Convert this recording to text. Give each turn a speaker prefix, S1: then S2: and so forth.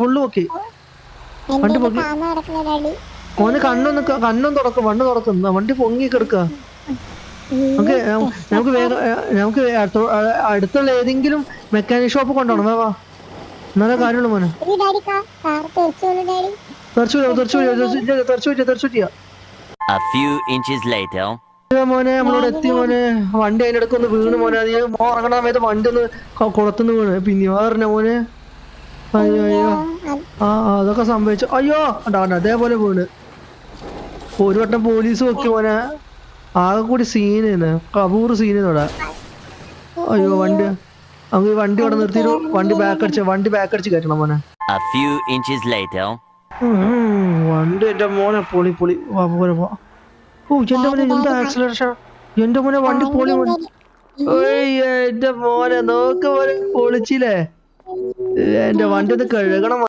S1: Full പൊക്കി വണ്ടി
S2: പൊങ്ങി.
S1: ഓന് കണ്ണൊന്ന് ക- കണ്ണും തുറക്കും വണ്ടി തുറക്കും. വണ്ടി പൊങ്ങി കിടക്കുക നമുക്ക് നമുക്ക് വേഗം നമുക്ക് അടുത്തുള്ള ഏതെങ്കിലും മെക്കാനിക് ഷോപ്പ് കൊണ്ടുപോകണം വേവാ എന്നാലേ കാര്യമുള്ളൂ മോനെ. മോനെ നമ്മളോട് എത്തി മോനെ. വണ്ടി അതിന്റെ ഇടയ്ക്ക് ഒന്ന് വീണ് മോനെ. അത് ഉറങ്ങണ സമയത്ത് വണ്ടി ഒന്ന് കുളത്തുനിന്ന് വീണ്. പിന്നെ വേറെ മോനെ? അയ്യോ. അയ്യോ ആ അതൊക്കെ സംഭവിച്ചു. അയ്യോ ഉണ്ടാവണ്ട അതേപോലെ വീണ്. ഒരു വട്ടം പോലീസ് നോക്കി പോനെ ആകെ കൂടി സീന കബൂർ സീനാണ് ഇവിടെ അയ്യോ വണ്ടി അങ്ങ് വണ്ടി ഇവിടെ നിർത്തിയിട്ട് വണ്ടി ബാക്ക് അടിച്ച് വണ്ടി ബാക്ക് അടിച്ച് കയറ്റണം മോനെ.
S3: A few inches later.
S1: ഉം, വണ്ടി എന്റെ മോനെ പൊളി പൊളി. വാ പോലെ പോ ഓ എന്റെ മോനെ എന്താ ആക്സിലേഷൻ എന്റെ മോനെ വണ്ടി പൊളി എന്റെ മോനെ നോക്ക് പോലെ പൊളിച്ചില്ലേ? എന്റെ വണ്ടി ഒന്ന് കഴുകണം